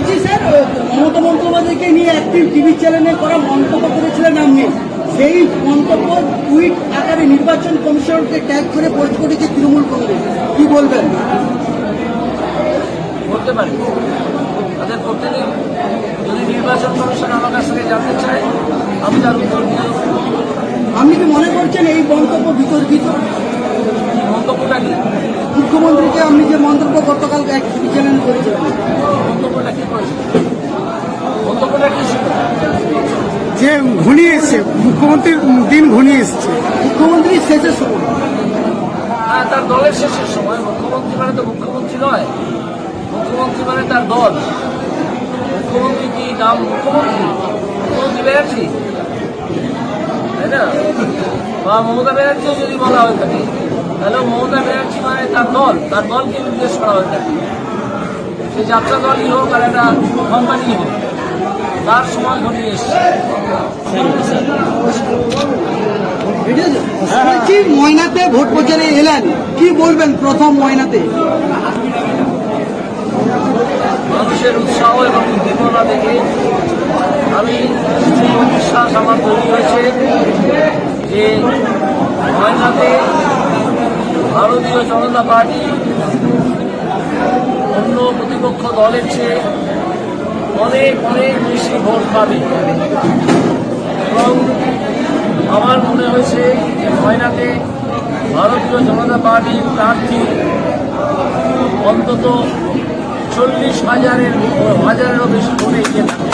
বলছি স্যার মমতা বন্দ্যোপাধ্যায়কে নিয়ে একটি টিভি চ্যানেলে করা মন্তব্য করেছিলেন আপনি। সেই মন্তব্য টুইট আকারে নির্বাচন কমিশনকে ট্যাগ করে পোস্ট করেছে তৃণমূল কংগ্রেস। কি বলবেন? করতে পারি। তাদের দিন যদি নির্বাচন কমিশন আমার কাছ থেকে জানতে চায় আমি তার উত্তর দিয়ে আপনি কি মনে করছেন এই মন্তব্য বিতর্কিত? মন্তব্যটা কি? মুখ্যমন্ত্রীকে আপনি যে মন্তব্য গতকাল এক টিভি চ্যানেলে করেছিলেন মন্তব্যটা কি করেছে মন্তব্যটা কি ছিল যে ঘনিয়ে এসছে মুখ্যমন্ত্রীর দিন ঘনিয়ে এসছে। মুখ্যমন্ত্রী শেষের সময়। হ্যাঁ তার দলের শেষের সময়। মুখ্যমন্ত্রী মানে তো মুখ্যমন্ত্রী নয়। মুখ্যমন্ত্রী মানে তার দল। মুখ্যমন্ত্রী কি নাম মুখ্যমন্ত্রী? মুখ্যমন্ত্রী ব্যানার্জি? তাই না? বা মমতা ব্যানার্জিও যদি বলা হয়ে থাকে তাহলে মমতা ব্যানার্জি মানে তার দল। তার দলকে নির্দেশ করা হয়ে থাকে সে যাত্রা দলই হোক আর একটা কোম্পানি হোক। তার সময় ঘনিয়ে এসছে। ঠিক ময়নাতে ভোট প্রচারে এলেন? কি বলবেন প্রথম ময়নাতে? মানুষের উৎসাহ এবং উদ্দীপনা দেখে আমি বিশ্বাস আমার তৈরি হয়েছে যে ময়নাতে ভারতীয় জনতা পার্টি অন্য প্রতিপক্ষ দলের চেয়ে অনেক অনেক বেশি ভোট পাবে। এবং আমার মনে হয়েছে যে ময়নাতে ভারতীয় জনতা পার্টির প্রার্থী অন্তত চল্লিশ হাজারের হাজারেরও বেশি ভোটে এগিয়ে থাকে।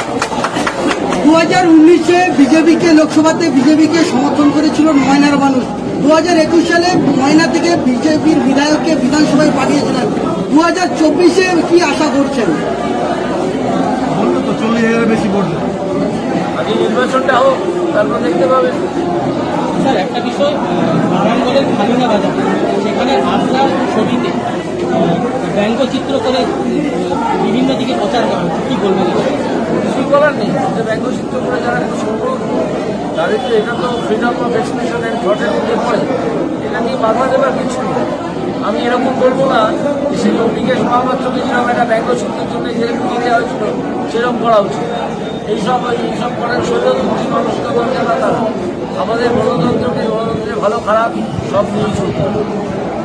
দু হাজার উনিশে বিজেপিকে, লোকসভাতে বিজেপিকে সমর্থন করেছিল ময়নার মানুষ। দু হাজার একুশ সালে ময়না থেকে বিজেপির বিধায়ককে বিধানসভায় পাঠিয়েছিলেন। দু হাজার চব্বিশে কি আশা করছেন? বেশি বলল আগে নির্বাচনটা হোক তারপর দেখতে পাবেন। স্যার একটা বিষয় নারায়ণগড়ের খালিনা বাজার। সেখানে আপনার ছবিতে ব্যঙ্গচিত্র করে বিভিন্ন দিকে প্রচার করা হচ্ছে। কী বলবেন? কিছুই করার নেই যে ব্যঙ্গচিত্র করে যারা করুক তাদের তো এটা তো ফ্রিডম অফ এক্সপ্রেশন অ্যান্ড থটের মধ্যে পড়ে। এটা নিয়ে বাধা দেবার কিছু নেই। আমি এরকম বলব না সেই অম্বিকেশ মহাপাত্রকে যেরকম একটা ব্যঙ্গচিত্রের জন্য যেরকম দেওয়া হয়েছিল, সেরকম করা উচিত। এইসব এইসব করার মানুষ মানসিকতা বলতে তারা আমাদের গণতন্ত্রকে গণতন্ত্রের ভালো খারাপ, সব নিয়ে